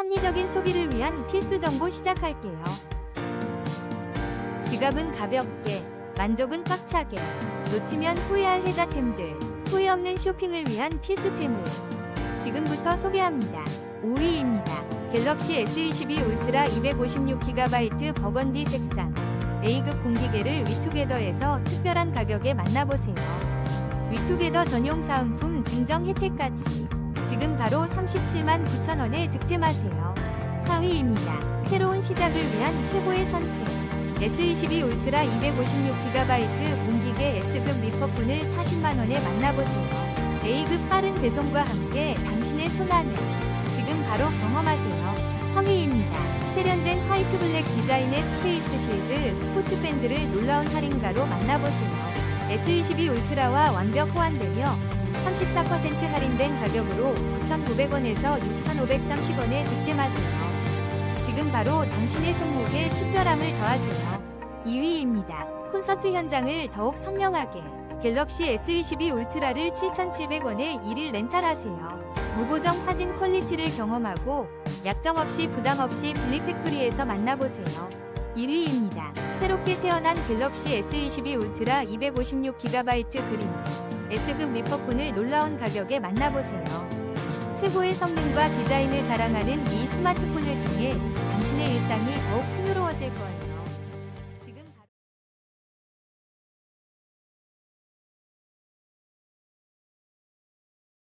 합리적인 소비를 위한 필수 정보 시작할게요. 지갑은 가볍게, 만족은 꽉차게, 놓치면 후회할 혜자템들, 후회 없는 쇼핑을 위한 필수템을 지금부터 소개합니다. 5위입니다. 갤럭시 S22 울트라 256GB 버건디 색상 A급 공기계를 위투게더에서 특별한 가격에 만나보세요. 위투게더 전용 사은품 증정 혜택까지 지금 바로 37만 9천원에 득템하세요. 4위입니다. 새로운 시작을 위한 최고의 선택. S22 울트라 256GB 공기계 S급 리퍼폰을 40만원에 만나보세요. A급 빠른 배송과 함께 당신의 손안에 지금 바로 경험하세요. 3위입니다. 세련된 화이트 블랙 디자인의 스페이스 쉴드 스포츠 밴드를 놀라운 할인가로 만나보세요. S22 울트라와 완벽 호환되며 34% 할인된 가격으로 9,900원에서 6,530원에 득템하세요. 지금 바로 당신의 손목에 특별함을 더하세요. 2위입니다. 콘서트 현장을 더욱 선명하게 갤럭시 S22 울트라를 7,700원에 1일 렌탈하세요. 무보정 사진 퀄리티를 경험하고 약정 없이 부담 없이 블리팩토리에서 만나보세요. 1위입니다. 새롭게 태어난 갤럭시 S22 울트라 256GB 그린 S급 리퍼폰을 놀라운 가격에 만나보세요. 최고의 성능과 디자인을 자랑하는 이 스마트폰을 통해 당신의 일상이 더욱 풍요로워질 거예요.